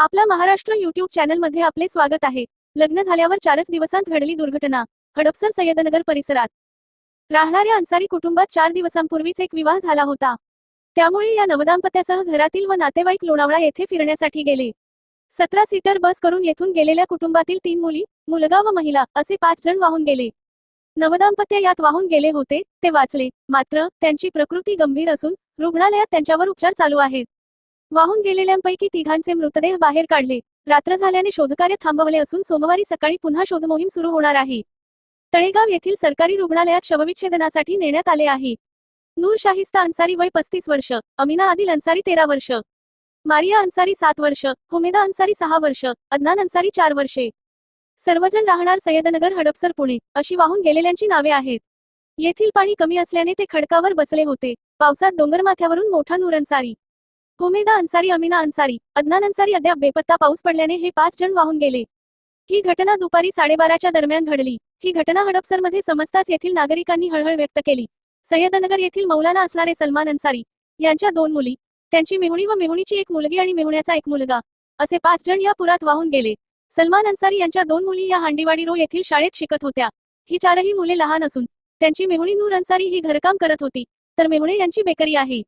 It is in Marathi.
आपला महाराष्ट्र युट्यूब चॅनलमध्ये आपले स्वागत आहे. लग्न झाल्यावर चारच दिवसांत घडली दुर्घटना. हडपसर सय्यदनगर परिसरात. राहणाऱ्या अन्सारी कुटुंबात चार दिवसांपूर्वीच एक विवाह झाला होता. त्यामुळे या नवदाम्पत्यासह घरातील व नातेवाईक लोणावळा येथे फिरण्यासाठी गेले. सतरा सीटर बस करून येथून गेलेल्या कुटुंबातील तीन मुली मुलगा व महिला असे पाच जण वाहून गेले. नवदाम्पत्य यात वाहून गेले होते ते वाचले. मात्र त्यांची प्रकृती गंभीर असून रुग्णालयात त्यांच्यावर उपचार चालू आहेत. वाहून गेलेल्यांपैकी तिघांचे मृतदेह बाहेर काढले. रात्र झाल्याने शोधकार्य थांबवले असून सोमवारी सकाळी पुन्हा शोधमोहीम सुरू होणार आहे. तळेगाव येथील सरकारी रुग्णालयात शवविच्छेदनासाठी नेण्यात आले आहे. नूर शाहिस्ता अन्सारी वय पस्तीस वर्ष अमिना आदिल अन्सारी तेरा वर्ष मारिया अन्सारी सात वर्ष हुमेदा अन्सारी सहा वर्ष अदनान अन्सारी चार वर्षे. सर्वजण राहणार सय्यदनगर हडपसर पुणे अशी वाहून गेलेल्यांची नावे आहेत. येथील पाणी कमी असल्याने ते खडकावर बसले होते. पावसात डोंगरमाथ्यावरून मोठा नूर अन्सारी होमेदा अन्सारी अमिना अन्सारी अदनान अन्सारी अद्याप बेपत्ता पाऊस पडल्याने हे पाच जण वाहून गेले. ही घटना दुपारी साडेबाराच्या दरम्यान घडली. ही घटना हडपसरमध्ये समजताच येथील नागरिकांनी हळहळ व्यक्त केली. सय्यदनगर येथील मौलाना असणारे सलमान अन्सारी यांच्या दोन मुली त्यांची मेहुणी व मेहुणीची एक मुलगी आणि मेहुण्याचा एक मुलगा असे पाच जण या पुरात वाहून गेले. सलमान अन्सारी यांच्या दोन मुली या हांडीवाडी रो येथील शाळेत शिकत होत्या. ही चारही मुले लहान असून त्यांची मेहुणी नूर अन्सारी ही घरकाम करत होती. तर मेहुणे यांची बेकरी आहे.